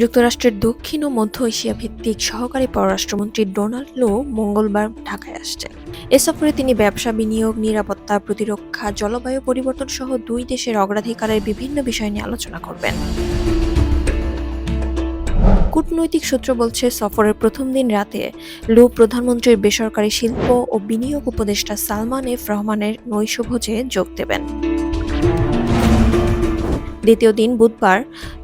যুক্তরাষ্ট্রের দক্ষিণ ও মধ্য এশিয়া ভিত্তিক সহকারী পররাষ্ট্রমন্ত্রী ডোনাল্ড লো মঙ্গলবার ঢাকায় আসছেন। এ সফরে তিনি ব্যবসা বিনিয়োগ, নিরাপত্তা, প্রতিরক্ষা, জলবায়ু পরিবর্তন সহ দুই দেশের অগ্রাধিকারের বিভিন্ন বিষয় নিয়ে আলোচনা করবেন। কূটনৈতিক সূত্র বলছে, সফরের প্রথম দিন রাতে লু প্রধানমন্ত্রীর বেসরকারি শিল্প ও বিনিয়োগ উপদেষ্টা সালমান এফ রহমানের নৈশভোজে যোগ দেবেন। দ্বিতীয় দিন বুধবার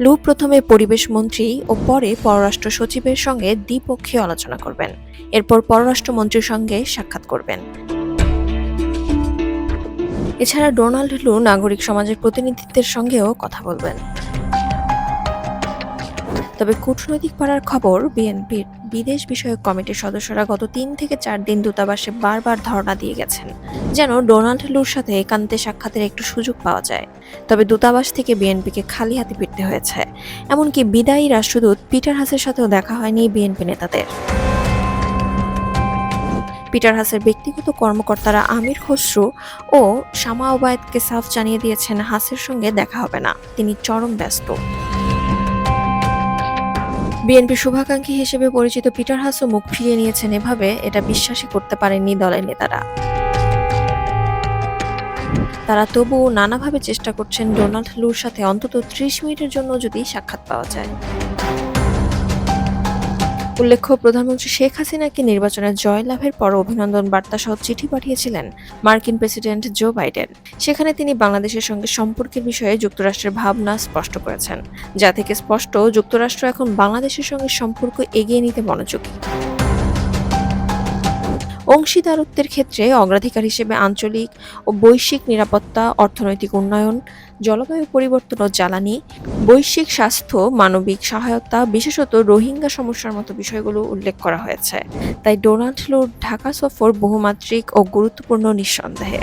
লু প্রথমে পরিবেশ মন্ত্রী ও পরে পররাষ্ট্র সচিবের সঙ্গে দ্বিপক্ষীয় আলোচনা করবেন। এরপর পররাষ্ট্রমন্ত্রীর সঙ্গে সাক্ষাৎ করবেন। এছাড়া ডোনাল্ড লু নাগরিক সমাজের প্রতিনিধিত্বের সঙ্গেও কথা বলবেন। তবে কূটনৈতিক পাড়ার খবর, বিএনপির বিদেশ বিষয়ক কমিটির সদস্যরা গত তিন থেকে চার দিন দূতাবাসে বারবার ধর্ণা দিয়ে গেছেন, যেন ডোনাল্ড লুর সাথে একান্তে সাক্ষাতের একটু সুযোগ পাওয়া যায়। তবে দূতাবাস থেকে বিএনপিকে খালি হাতে ফিরতে হয়েছে। এমনকি বিদায়ী রাষ্ট্রদূত পিটার হাসের সাথেও দেখা হয়নি বিএনপি নেতাদের। পিটার হাসের ব্যক্তিগত কর্মকর্তারা আমির খসরু ও শামা ওবায়দকে সাফ জানিয়ে দিয়েছেন, হাসের সঙ্গে দেখা হবে না। তিনি চরম ব্যস্ত। বিএনপি শুভাকাঙ্ক্ষী হিসেবে পরিচিত পিটার হাসও মুখ ফিরিয়ে নিয়েছেন এভাবে, এটা বিশ্বাসই করতে পারেননি দলের নেতারা। তারা তবুও নানাভাবে চেষ্টা করছেন ডোনাল্ড লুর সাথে অন্তত ত্রিশ মিনিটের জন্য যদি সাক্ষাৎ পাওয়া যায়। উল্লেখ্য, প্রধানমন্ত্রী শেখ হাসিনাকে নির্বাচনে জয়লাভের পর অভিনন্দন বার্তা সহ চিঠি পাঠিয়েছিলেন মার্কিন প্রেসিডেন্ট জো বাইডেন। সেখানে তিনি বাংলাদেশের সঙ্গে সম্পর্কের বিষয়ে যুক্তরাষ্ট্রের ভাবনা স্পষ্ট করেছেন, যা থেকে স্পষ্ট যুক্তরাষ্ট্র এখন বাংলাদেশের সঙ্গে সম্পর্ক এগিয়ে নিতে মনোযোগী। অংশীদারত্বের ক্ষেত্রে অগ্রাধিকার হিসেবে আঞ্চলিক ও বৈশ্বিক নিরাপত্তা, অর্থনৈতিক উন্নয়ন, জলবায়ু পরিবর্তন ও জ্বালানি, বৈশ্বিক স্বাস্থ্য, মানবিক সহায়তা, বিশেষত রোহিঙ্গা সমস্যার মতো বিষয়গুলো উল্লেখ করা হয়েছে। তাই ডোনাল্ড লোর ঢাকা সফর বহুমাত্রিক ও গুরুত্বপূর্ণ নিঃসন্দেহে।